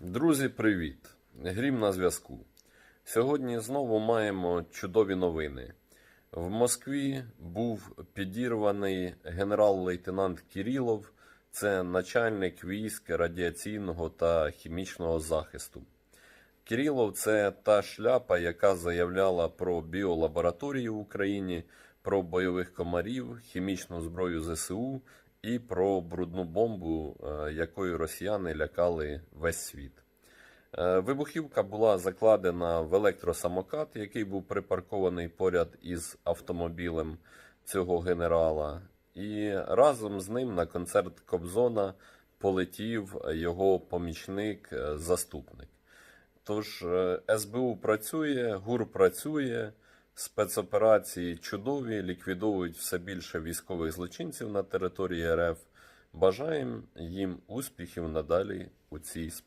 Друзі, привіт! Грім на зв'язку. Сьогодні знову маємо чудові новини. В Москві був підірваний генерал-лейтенант Кірілов, це начальник військ радіаційного та хімічного захисту. Кирилов це та шляпа, яка заявляла про біолабораторії в Україні, про бойових комарів, хімічну зброю ЗСУ і про брудну бомбу, е, якою росіяни лякали весь світ. Е, Вибухівка була закладена в електросамокат, який був припаркований поряд із автомобілем цього генерала. І разом з ним на концерт Кобзона полетів його помічник, е. Тож СБУ працює, ГУР працює, спецоперації чудові, ліквідовують все більше військових злочинців на території РФ. Бажаємо їм успіхів надалі у цій справі.